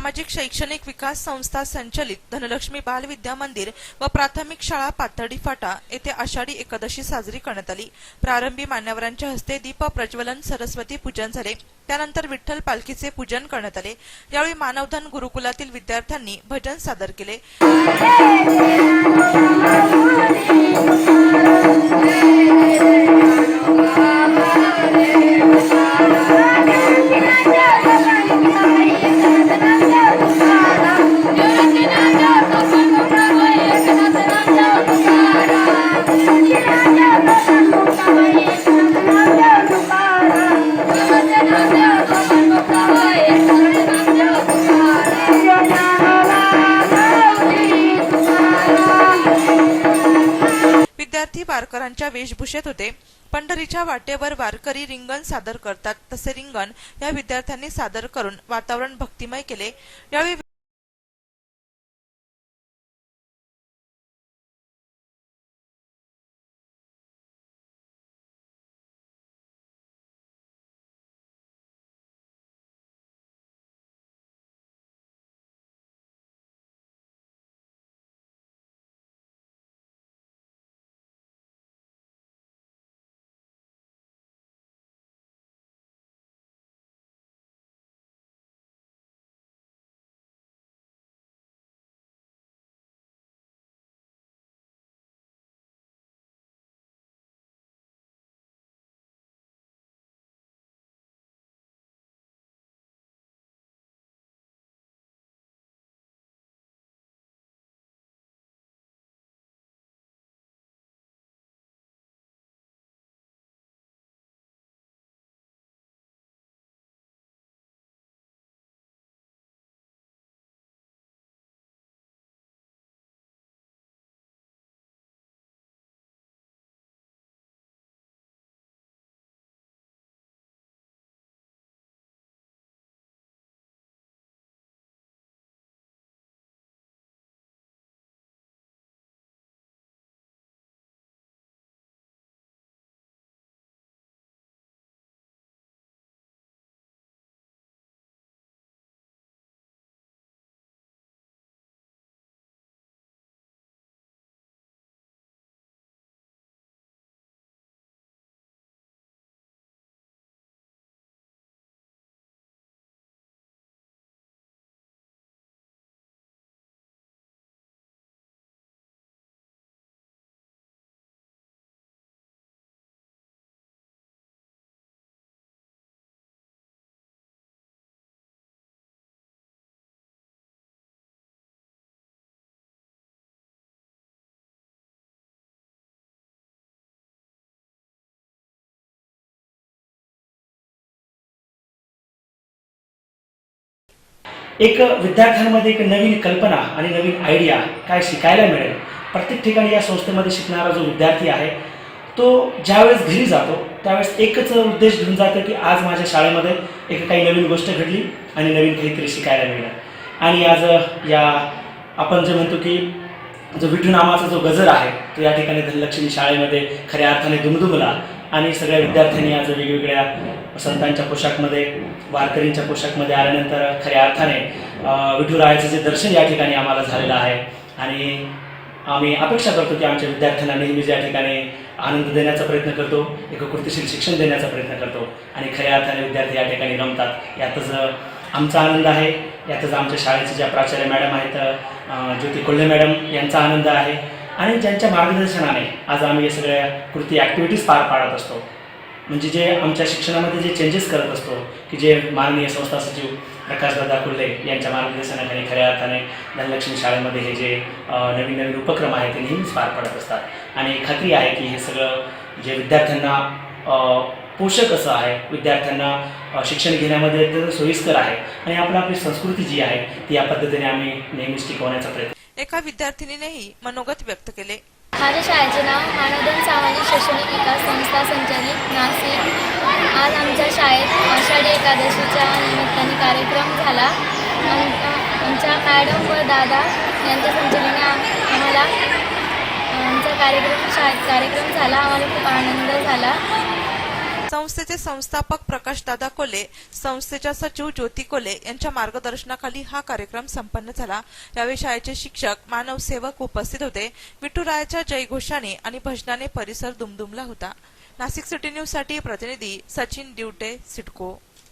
सामाजिक शैक्षणिक विकास संस्था संचलित धनलक्ष्मी बाल विद्या मंदिर व प्राथमिक शाळा पाथर्डी फाटा येथे आषाढी एकादशी साजरी करण्यात आली. प्रारंभी मान्यवरांच्या हस्ते दीप प्रज्वलन सरस्वती पूजन झाले. त्यानंतर विठ्ठल पालखीचे पूजन करण्यात आले. यावेळी मानवधन गुरुकुलातील विद्यार्थ्यांनी भजन सादर केले. विद्यार्थी वारकऱ्यांच्या वेशभूषेत होते. पंढरीच्या वाटेवर वारकरी रिंगण सादर करतात. तसे रिंगण या विद्यार्थ्यांनी सादर करून वातावरण भक्तिमय केले. यावेळी एक विद्यार्थ्यांमध्ये एक नवीन कल्पना आणि नवीन आयडिया काय शिकायला मिळेल. प्रत्येक ठिकाणी या संस्थेमध्ये शिकणारा जो विद्यार्थी आहे तो ज्यावेळेस घरी जातो त्यावेळेस एकच उद्देश घेऊन जातो की आज माझ्या शाळेमध्ये एक काही नवीन गोष्ट घडली आणि नवीन काहीतरी शिकायला मिळालं. आणि आज या आपण जे म्हणतो की जो विठू नामाचा जो गजर आहे तो या ठिकाणी धनलक्ष्मी शाळेमध्ये खऱ्या अर्थाने दुमदुमला आणि सगळ्या विद्यार्थ्यांनी आज वेगवेगळ्या संतांच्या पोशाखमध्ये वारकरींच्या पोशाखमध्ये आल्यानंतर खऱ्या अर्थाने विठुरायाचं जे दर्शन या ठिकाणी आम्हाला झालेलं आहे. आणि आम्ही अपेक्षा करतो की आमच्या विद्यार्थ्यांना नेहमीच या ठिकाणी आनंद देण्याचा प्रयत्न करतो एक कृतीशील शिक्षण देण्याचा प्रयत्न करतो. आणि खऱ्या अर्थाने विद्यार्थी या ठिकाणी रमतात. यातच आमचा आनंद आहे. यातच आमच्या शाळेचे ज्या प्राचार्य मॅडम आहेत ज्योती कोल्हे मॅडम यांचा आनंद आहे. आणि ज्यांच्या मार्गदर्शनाने आज आम्ही या सगळ्या कृती ॲक्टिव्हिटीज पार पाडत असतो. म्हणजे जे आमच्या शिक्षणामध्ये जे चेंजेस करत असतो की जे माननीय संस्था सचिव प्रकाशदादा कुल्ले यांच्या मार्गदर्शनाखाली खऱ्या अर्थाने धनलक्ष्मी शाळेमध्ये हे जे नवीन नवीन उपक्रम आहेत ते नेहमीच पार पडत असतात. आणि खात्री आहे की हे सगळं जे विद्यार्थ्यांना पोषक असं आहे विद्यार्थ्यांना शिक्षण घेण्यामध्ये अत्यंत सोयीस्कर आहे आणि आपण आपली संस्कृती जी आहे ती या पद्धतीने आम्ही नेहमीच टिकवण्याचा प्रयत्न एका विद्यार्थिनीनेही मनोगत व्यक्त केले. माझ्या शाळेचे नाव मानवधन सामाजिक शैक्षणिक विकास संस्था संचालित नाशिक आज आमच्या शाळेत आषाढी एकादशीच्या निमित्ताने कार्यक्रम झाला. आमच्या मॅडम व दादा यांच्या संचलने आम्हाला आमचा कार्यक्रम शाळेत कार्यक्रम झाला. आम्हाला खूप आनंद झाला. संस्थेचे संस्थापक प्रकाशदादा कोले संस्थेच्या सचिव ज्योती कोले यांच्या मार्गदर्शनाखाली हा कार्यक्रम संपन्न झाला. यावेळी शाळेचे शिक्षक मानव सेवक उपस्थित होते. विठुरायाच्या जयघोषाने आणि भजनाने परिसर दुमदुमला होता. नाशिक सिटी न्यूजसाठी प्रतिनिधी सचिन दिवटे सिडको.